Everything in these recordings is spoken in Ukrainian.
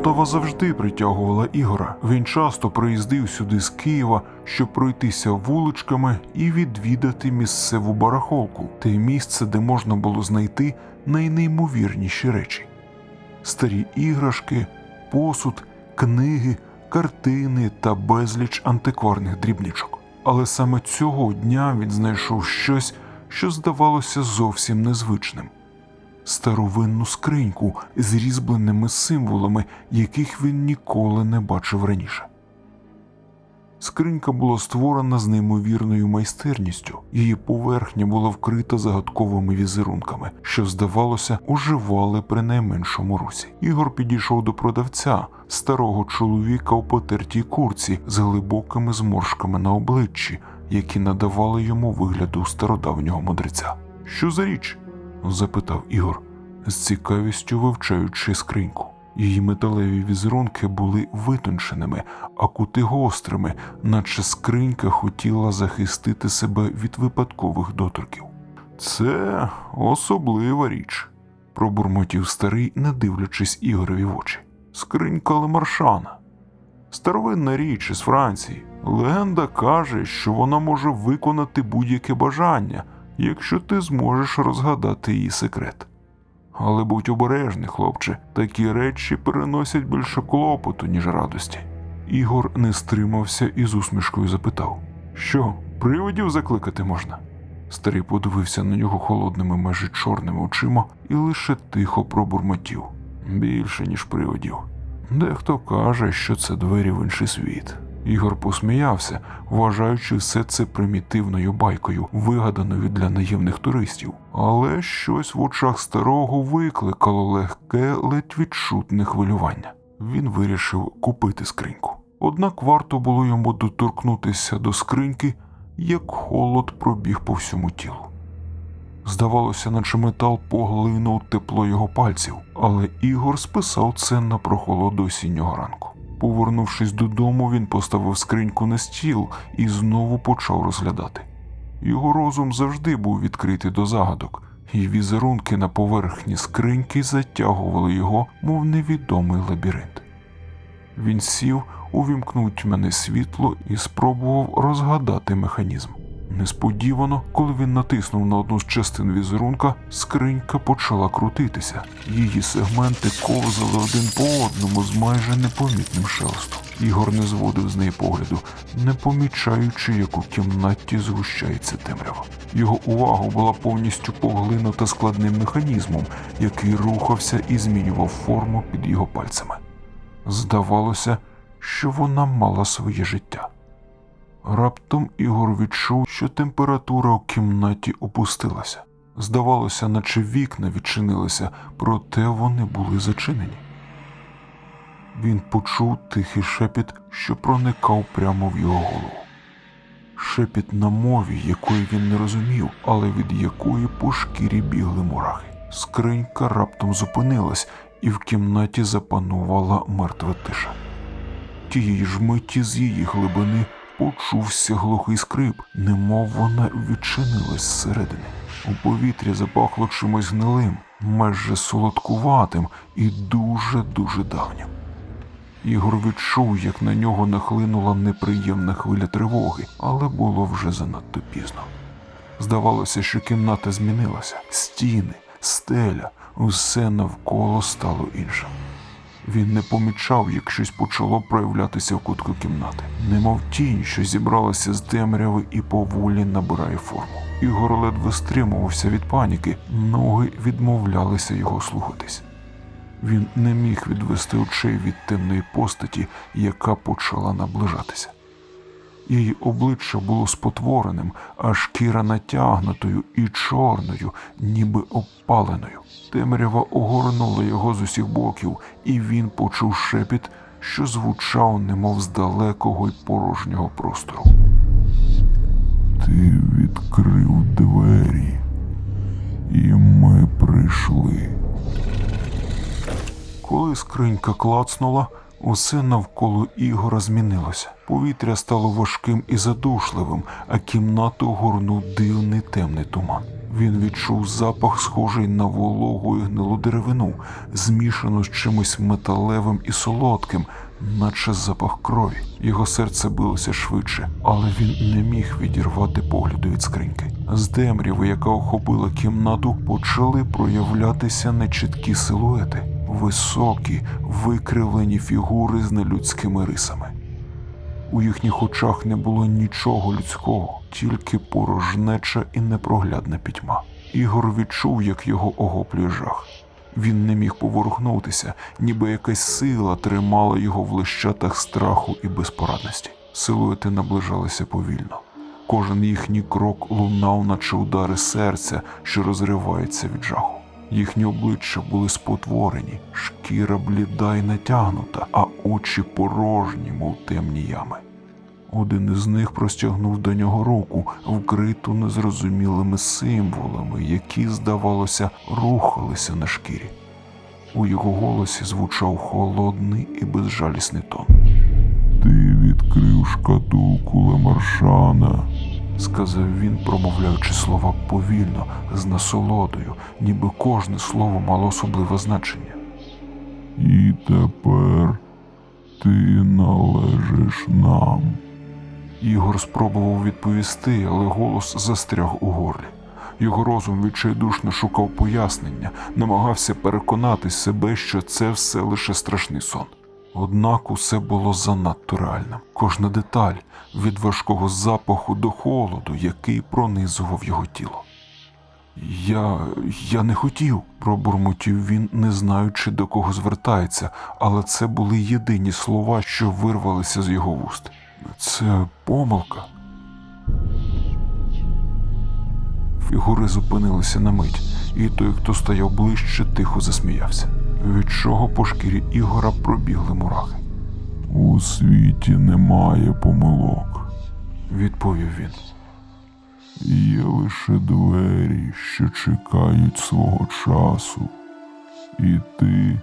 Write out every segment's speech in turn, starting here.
Полтава завжди притягувала Ігора. Він часто приїздив сюди з Києва, щоб пройтися вуличками і відвідати місцеву барахолку, те місце, де можна було знайти найнеймовірніші речі: старі іграшки, посуд, книги, картини та безліч антикварних дрібничок. Але саме цього дня він знайшов щось, що здавалося зовсім незвичним старовинну скриньку з різьбленими символами, яких він ніколи не бачив раніше. Скринька була створена з неймовірною майстерністю, її поверхня була вкрита загадковими візерунками, що, здавалося, оживали при найменшому русі. Ігор підійшов до продавця, старого чоловіка у потертій курці з глибокими зморшками на обличчі, які надавали йому вигляду стародавнього мудреця. Що за річ? Запитав Ігор, з цікавістю вивчаючи скриньку. Її металеві візерунки були витонченими, а кути гострими, наче скринька хотіла захистити себе від випадкових доторків. Це особлива річ, пробурмотів старий, не дивлячись Ігорові в очі. Скринька Лемаршана. Старовинна річ із Франції. Легенда каже, що вона може виконати будь-яке бажання, якщо ти зможеш розгадати її секрет. Але будь обережний, хлопче, такі речі переносять більше клопоту, ніж радості. Ігор не стримався і з усмішкою запитав: Що, привидів закликати можна? Старий подивився на нього холодними, майже чорними очима і лише тихо пробурмотів більше, ніж привидів. Дехто каже, що це двері в інший світ. Ігор посміявся, вважаючи все це примітивною байкою, вигаданою для наївних туристів. Але щось в очах старого викликало легке, ледь відчутне хвилювання. Він вирішив купити скриньку. Однак варто було йому доторкнутися до скриньки, як холод пробіг по всьому тілу. Здавалося, наче метал поглинув тепло його пальців, але Ігор списав це на прохолоду осіннього ранку. Повернувшись додому, він поставив скриньку на стіл і знову почав розглядати. Його розум завжди був відкритий до загадок, і візерунки на поверхні скриньки затягували його, мов невідомий лабіринт. Він сів, увімкнув тьмяне світло і спробував розгадати механізм. Несподівано, коли він натиснув на одну з частин візерунка, скринька почала крутитися. Її сегменти ковзали один по одному з майже непомітним шелестом. Ігор не зводив з неї погляду, не помічаючи, як у кімнаті згущається темрява. Його увага була повністю поглинута складним механізмом, який рухався і змінював форму під його пальцями. Здавалося, що вона мала своє життя. Раптом Ігор відчув, що температура у кімнаті опустилася. Здавалося, наче вікна відчинилися, проте вони були зачинені. Він почув тихий шепіт, що проникав прямо в його голову. Шепіт на мові, якої він не розумів, але від якої по шкірі бігли мурахи. Скринька раптом зупинилась, і в кімнаті запанувала мертва тиша. Тієї ж миті з її глибини почувся глухий скрип, немов вона відчинилась зсередини. У повітрі запахло чимось гнилим, майже солодкуватим і дуже-дуже давнім. Ігор відчув, як на нього нахлинула неприємна хвиля тривоги, але було вже занадто пізно. Здавалося, що кімната змінилася, стіни, стеля, усе навколо стало іншим. Він не помічав, як щось почало проявлятися в кутку кімнати, немов тінь, що зібралася з темряви і поволі набирає форму. Ігор ледве стримувався від паніки, ноги відмовлялися його слухатись. Він не міг відвести очей від темної постаті, яка почала наближатися. Її обличчя було спотвореним, а шкіра натягнутою і чорною, ніби обпаленою. Темрява огорнула його з усіх боків, і він почув шепіт, що звучав, немов з далекого й порожнього простору. Ти відкрив двері, і ми прийшли. Коли скринька клацнула, усе навколо Ігора змінилося. Повітря стало важким і задушливим, а кімнату горнув дивний темний туман. Він відчув запах, схожий на вологу і гнилу деревину, змішану з чимось металевим і солодким, наче запах крові. Його серце билося швидше, але він не міг відірвати погляду від скриньки. З темряви, яка охопила кімнату, почали проявлятися нечіткі силуети, високі, викривлені фігури з нелюдськими рисами. У їхніх очах не було нічого людського, тільки порожнеча і непроглядна пітьма. Ігор відчув, як його охоплює жах. Він не міг поворухнутися, ніби якась сила тримала його в лищатах страху і безпорадності. Силуети наближалися повільно. Кожен їхній крок лунав, наче удари серця, що розривається від жаху. Їхні обличчя були спотворені, шкіра бліда й натягнута, а очі порожні, мов темні ями. Один із них простягнув до нього руку, вкриту незрозумілими символами, які, здавалося, рухалися на шкірі. У його голосі звучав холодний і безжалісний тон. Ти відкрив шкатулку Лемаршана, сказав він, промовляючи слова повільно, з насолодою, ніби кожне слово мало особливе значення. І тепер ти належиш нам. Ігор спробував відповісти, але голос застряг у горлі. Його розум відчайдушно шукав пояснення, намагався переконати себе, що це все лише страшний сон. Однак усе було занадто реальним. Кожна деталь від важкого запаху до холоду, який пронизував його тіло. Я. я не хотів, пробурмотів він, не знаючи до кого звертається, але це були єдині слова, що вирвалися з його вуст. Це помилка. Фігури зупинилися на мить, і той, хто стояв ближче, тихо засміявся, від чого по шкірі Ігора пробігли мурахи. У світі немає помилок, відповів він. Є лише двері, що чекають свого часу, і ти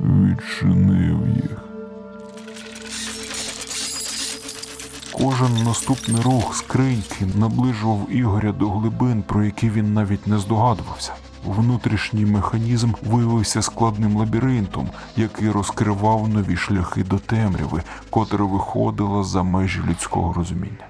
відчинив їх. Кожен наступний рух скриньки наближував Ігоря до глибин, про які він навіть не здогадувався. Внутрішній механізм виявився складним лабіринтом, який розкривав нові шляхи до темряви, котра виходила за межі людського розуміння.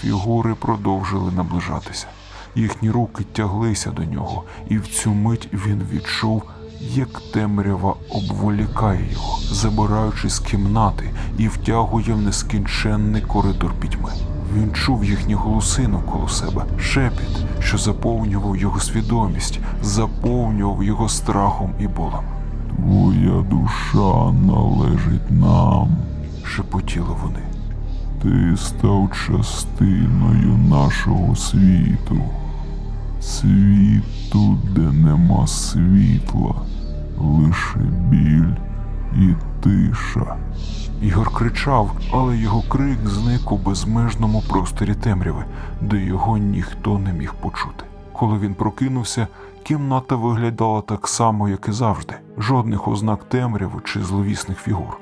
Фігури продовжили наближатися. Їхні руки тяглися до нього, і в цю мить він відчув, як темрява обволікає його, забираючи з кімнати і втягує в нескінченний коридор пітьми. Він чув їхні голоси навколо себе, шепіт, що заповнював його свідомість, заповнював його страхом і болем. Твоя душа належить нам, шепотіли вони. Ти став частиною нашого світу, світу, де нема світла, лише біль і тиша. Ігор кричав, але його крик зник у безмежному просторі темряви, де його ніхто не міг почути. Коли він прокинувся, кімната виглядала так само, як і завжди, жодних ознак темряви чи зловісних фігур.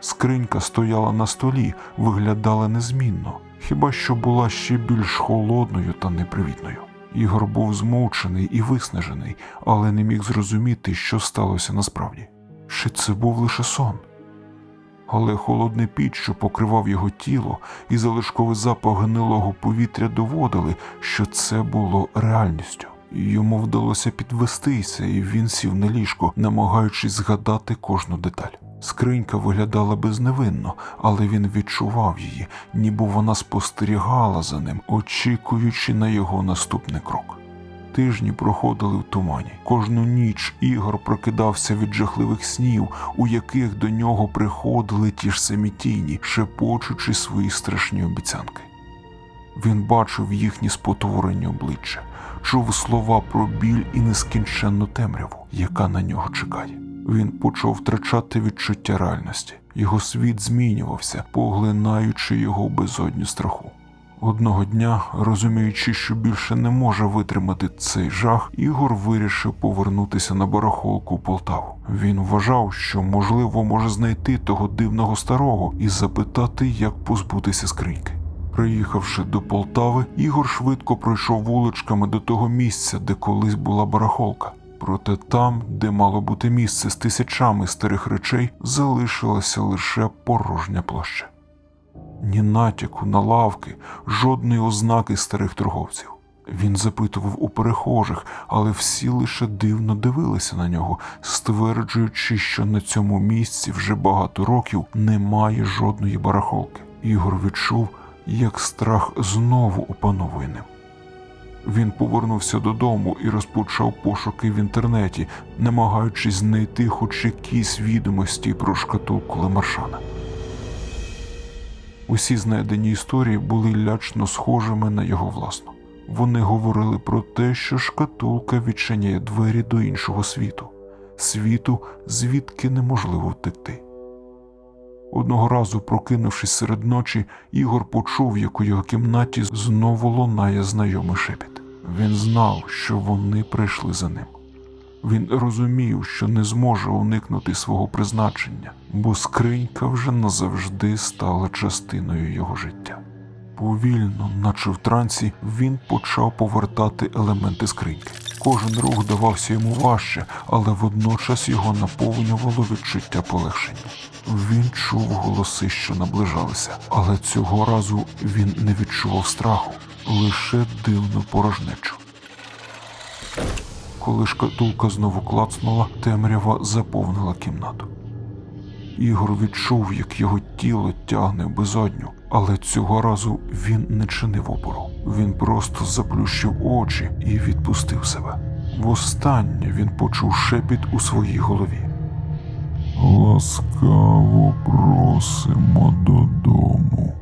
Скринька стояла на столі, виглядала незмінно, хіба що була ще більш холодною та непривітною. Ігор був змовчений і виснажений, але не міг зрозуміти, що сталося насправді. Чи це був лише сон? Але холодний піч, що покривав його тіло, і залишковий запах гнилого повітря доводили, що це було реальністю. Йому вдалося підвестися, і він сів на ліжко, намагаючись згадати кожну деталь. Скринька виглядала безневинно, але він відчував її, ніби вона спостерігала за ним, очікуючи на його наступний крок. Тижні проходили в тумані. Кожну ніч Ігор прокидався від жахливих снів, у яких до нього приходили ті ж самі тіні, шепочучи свої страшні обіцянки. Він бачив їхні спотворені обличчя, чув слова про біль і нескінченну темряву, яка на нього чекає. Він почав втрачати відчуття реальності. Його світ змінювався, поглинаючи його безодню страху. Одного дня, розуміючи, що більше не може витримати цей жах, Ігор вирішив повернутися на барахолку Полтаву. Він вважав, що можливо може знайти того дивного старого і запитати, як позбутися скриньки. Приїхавши до Полтави, Ігор швидко пройшов вуличками до того місця, де колись була барахолка. Проте там, де мало бути місце з тисячами старих речей, залишилася лише порожня площа. Ні натяку на лавки, жодної ознаки старих торговців. Він запитував у перехожих, але всі лише дивно дивилися на нього, стверджуючи, що на цьому місці вже багато років немає жодної барахолки. Ігор відчув, як страх знову опановує ним. Він повернувся додому і розпочав пошуки в інтернеті, намагаючись знайти хоч якісь відомості про шкатулку Лемаршана. Усі знайдені історії були лячно схожими на його власну. Вони говорили про те, що шкатулка відчиняє двері до іншого світу, світу, звідки неможливо втекти. Одного разу, прокинувшись серед ночі, Ігор почув, як у його кімнаті знову лунає знайомий шепіт. Він знав, що вони прийшли за ним. Він розумів, що не зможе уникнути свого призначення, бо скринька вже назавжди стала частиною його життя. Повільно, наче в трансі, він почав повертати елементи скриньки. Кожен рух давався йому важче, але водночас його наповнювало відчуття полегшення. Він чув голоси, що наближалися, але цього разу він не відчував страху, лише дивну порожнечу. Коли шкатулка знову клацнула, темрява заповнила кімнату. Ігор відчув, як його тіло тягне безодню, але цього разу він не чинив опору. Він просто заплющив очі і відпустив себе. Востаннє він почув шепіт у своїй голові. Ласкаво просимо додому.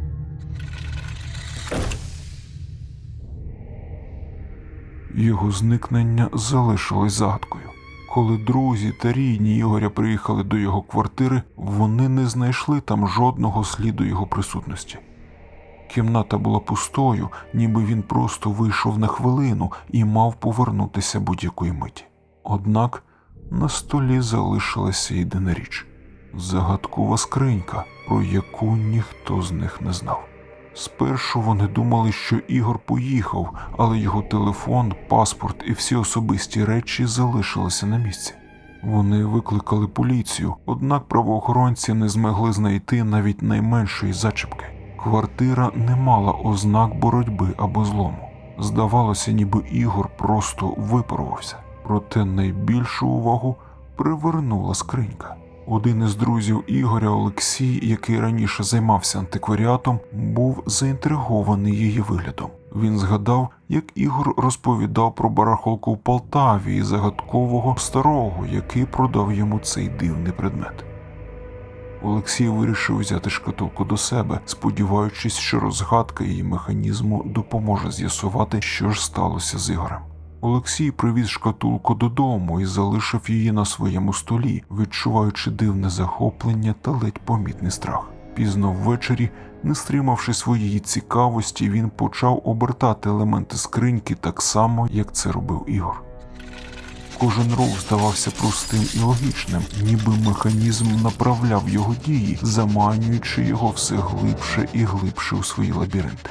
Його зникнення залишилось загадкою. Коли друзі та рідні Ігоря приїхали до його квартири, вони не знайшли там жодного сліду його присутності. Кімната була пустою, ніби він просто вийшов на хвилину і мав повернутися будь-якої миті. Однак на столі залишилася єдина річ загадкова скринька, про яку ніхто з них не знав. Спершу вони думали, що Ігор поїхав, але його телефон, паспорт і всі особисті речі залишилися на місці. Вони викликали поліцію, однак правоохоронці не змогли знайти навіть найменшої зачіпки. Квартира не мала ознак боротьби або злому. Здавалося, ніби Ігор просто випарувався. Проте найбільшу увагу привернула скринька. Один із друзів Ігоря Олексій, який раніше займався антикваріатом, був заінтригований її виглядом. Він згадав, як Ігор розповідав про барахолку в Полтаві і загадкового старого, який продав йому цей дивний предмет. Олексій вирішив взяти шкатулку до себе, сподіваючись, що розгадка її механізму допоможе з'ясувати, що ж сталося з Ігорем. Олексій привіз шкатулку додому і залишив її на своєму столі, відчуваючи дивне захоплення та ледь помітний страх. Пізно ввечері, не стримавши своєї цікавості, він почав обертати елементи скриньки так само, як це робив Ігор. Кожен рух здавався простим і логічним, ніби механізм направляв його дії, заманюючи його все глибше і глибше у свої лабіринти.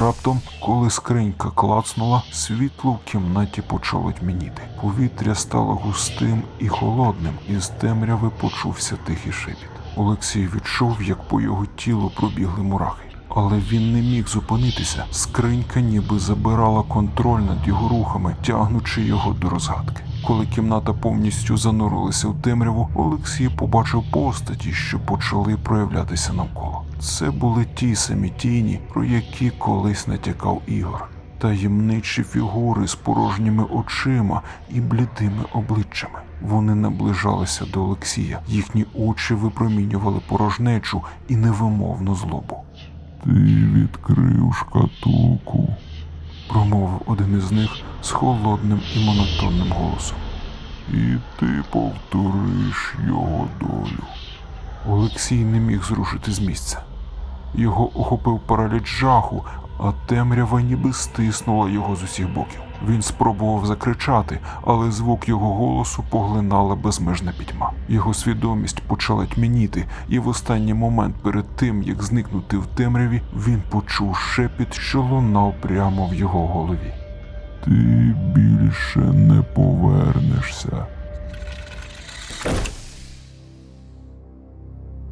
Раптом, коли скринька клацнула, світло в кімнаті почало тьмяніти. Повітря стало густим і холодним, і з темряви почувся тихий шепіт. Олексій відчув, як по його тілу пробігли мурахи. Але він не міг зупинитися. Скринька ніби забирала контроль над його рухами, тягнучи його до розгадки. Коли кімната повністю занурилася в темряву, Олексій побачив постаті, що почали проявлятися навколо. Це були ті самі тіні, про які колись натякав Ігор. Таємничі фігури з порожніми очима і блідими обличчями. Вони наближалися до Олексія. Їхні очі випромінювали порожнечу і невимовну злобу. Ти відкрив шкатулку, промовив один із них з холодним і монотонним голосом. І ти повториш його долю. Олексій не міг зрушити з місця. Його охопив параліч жаху, а темрява ніби стиснула його з усіх боків. Він спробував закричати, але звук його голосу поглинала безмежна пітьма. Його свідомість почала тьмяніти, і в останній момент перед тим, як зникнути в темряві, він почув шепіт, що лунав прямо в його голові. Ти більше не повернешся.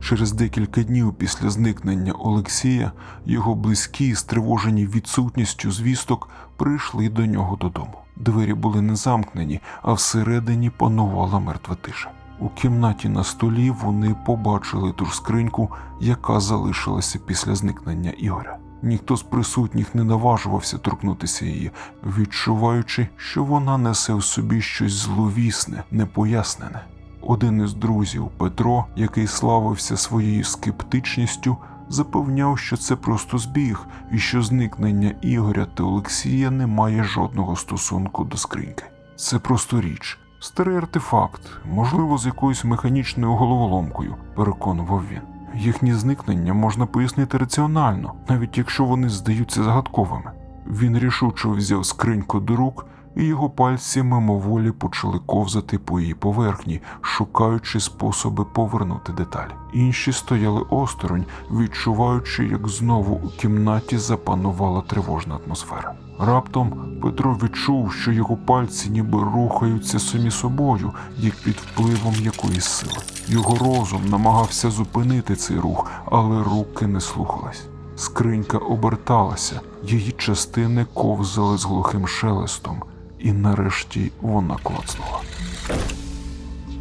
Через декілька днів після зникнення Олексія його близькі, стривожені відсутністю звісток, прийшли до нього додому. Двері були не замкнені, а всередині панувала мертва тиша. У кімнаті на столі вони побачили ту ж скриньку, яка залишилася після зникнення Ігоря. Ніхто з присутніх не наважувався торкнутися її, відчуваючи, що вона несе в собі щось зловісне, непояснене. Один із друзів Петро, який славився своєю скептичністю, запевняв, що це просто збіг і що зникнення Ігоря та Олексія не має жодного стосунку до скриньки. Це просто річ, старий артефакт, можливо, з якоюсь механічною головоломкою, переконував він. Їхнє зникнення можна пояснити раціонально, навіть якщо вони здаються загадковими. Він рішуче взяв скриньку до рук, і його пальці мимоволі почали ковзати по її поверхні, шукаючи способи повернути деталі. Інші стояли осторонь, відчуваючи, як знову у кімнаті запанувала тривожна атмосфера. Раптом Петро відчув, що його пальці ніби рухаються самі собою, як під впливом якоїсь сили. Його розум намагався зупинити цей рух, але руки не слухались. Скринька оберталася, її частини ковзали з глухим шелестом, і нарешті вона клацнула.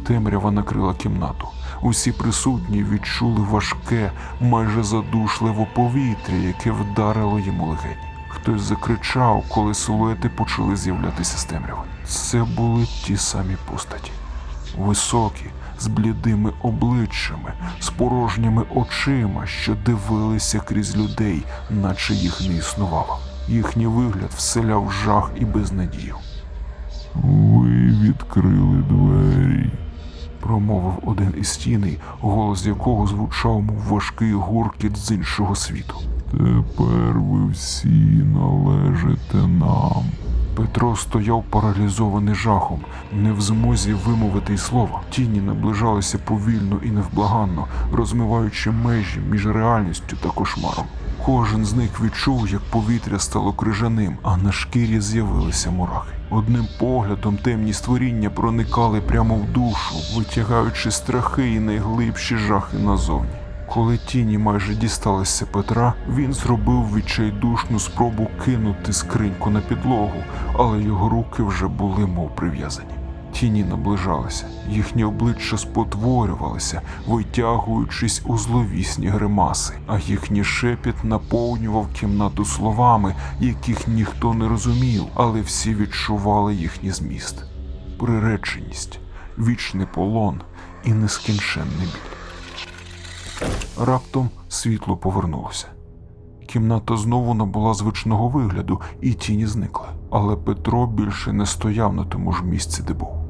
Темрява накрила кімнату. Усі присутні відчули важке, майже задушливе повітря, яке вдарило їм у легені. Хтось закричав, коли силуети почали з'являтися з темряви. Це були ті самі постаті. Високі, з блідими обличчями, з порожніми очима, що дивилися крізь людей, наче їх не існувало. Їхній вигляд вселяв жах і безнадію. Ви відкрили двері, промовив один із тіней, голос якого звучав, мов важкий гуркіт з іншого світу. Тепер ви всі належите нам. Петро стояв паралізований жахом, не в змозі вимовити й слова. Тіні наближалися повільно і невблаганно, розмиваючи межі між реальністю та кошмаром. Кожен з них відчув, як повітря стало крижаним, а на шкірі з'явилися мурахи. Одним поглядом темні створіння проникали прямо в душу, витягаючи страхи і найглибші жахи назовні. Коли тіні майже дісталися Петра, він зробив відчайдушну спробу кинути скриньку на підлогу, але його руки вже були мов прив'язані. Тіні наближалися, їхні обличчя спотворювалися, витягуючись у зловісні гримаси, а їхній шепіт наповнював кімнату словами, яких ніхто не розумів, але всі відчували їхній зміст, приреченість, вічний полон і нескінченний біль. Раптом світло повернулося. Кімната знову набула звичного вигляду, і тіні зникли. Але Петро більше не стояв на тому ж місці, де був.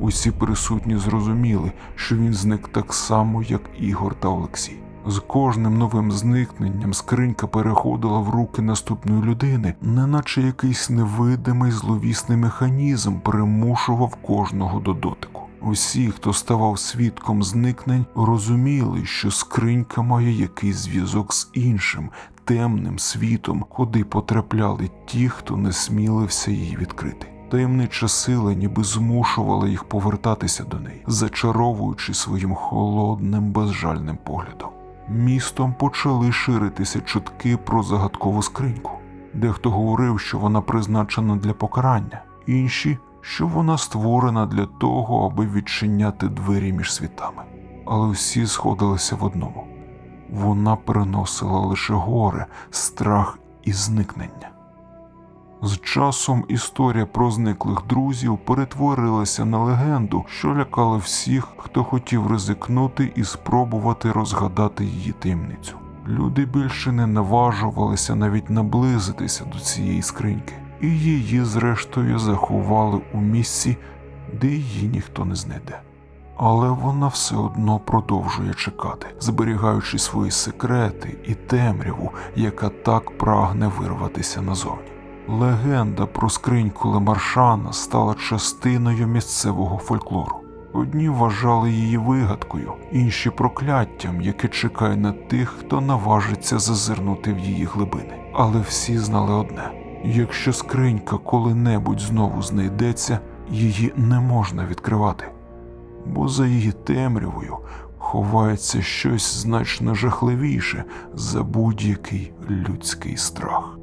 Усі присутні зрозуміли, що він зник так само, як Ігор та Олексій. З кожним новим зникненням скринька переходила в руки наступної людини, неначе якийсь невидимий зловісний механізм примушував кожного до дотику. Усі, хто ставав свідком зникнень, розуміли, що скринька має якийсь зв'язок з іншим темним світом, куди потрапляли ті, хто не смілився її відкрити. Таємнича сила ніби змушувала їх повертатися до неї, зачаровуючи своїм холодним, безжальним поглядом. Містом почали ширитися чутки про загадкову скриньку. Дехто говорив, що вона призначена для покарання, інші, що вона створена для того, аби відчиняти двері між світами. Але всі сходилися в одному вона приносила лише горе, страх і зникнення. З часом історія про зниклих друзів перетворилася на легенду, що лякала всіх, хто хотів ризикнути і спробувати розгадати її таємницю. Люди більше не наважувалися навіть наблизитися до цієї скриньки, і її, зрештою, заховали у місці, де її ніхто не знайде. Але вона все одно продовжує чекати, зберігаючи свої секрети і темряву, яка так прагне вирватися назовні. Легенда про скриньку Лемаршана стала частиною місцевого фольклору. Одні вважали її вигадкою, інші прокляттям, яке чекає на тих, хто наважиться зазирнути в її глибини. Але всі знали одне: якщо скринька коли-небудь знову знайдеться, її не можна відкривати, бо за її темрявою ховається щось значно жахливіше за будь-який людський страх.